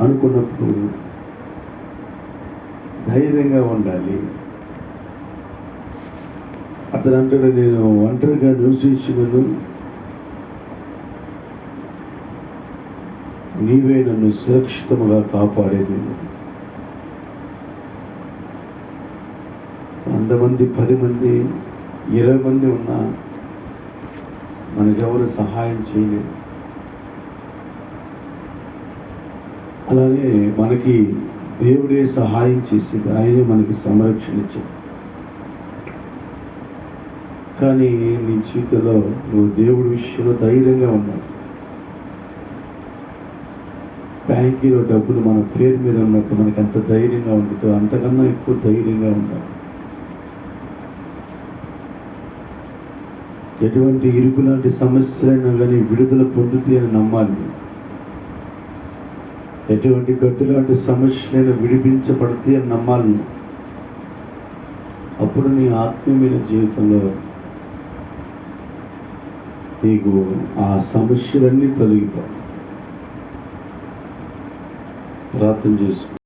అనుకున్నప్పుడు ధైర్యంగా ఉండాలి. అతను అంటాడు నేను ఒంటరిగా నివసించినను నీవే నన్ను సురక్షితముగా కాపాడేది వంద మంది పది మంది ఇరవై మంది ఉన్నా మనకెవరు సహాయం చేయలేదు అలానే మనకి దేవుడే సహాయం చేసేది. ఆయనే మనకి సంరక్షణ ఇచ్చాడు. కానీ నీ జీవితంలో నువ్వు దేవుడి విషయంలో ధైర్యంగా ఉన్నావు. బ్యాంకీలో డబ్బులు మన పేరు మీద ఉన్నప్పుడు మనకి ఎంత ధైర్యంగా ఉంటుందో అంతకన్నా ఎక్కువ ధైర్యంగా ఉండాలి ఎటువంటి ఇరుకు లాంటి సమస్యలైనా కానీ విడుదల పొందుతాయని అని నమ్మాలి. ఎటువంటి గట్టు లాంటి నేను విడిపించబడితే అని నమ్మాలి. అప్పుడు నీ ఆత్మీయమైన జీవితంలో నీకు ఆ సమస్యలన్నీ తొలగిపోతాయి. ప్రార్థన చేసుకో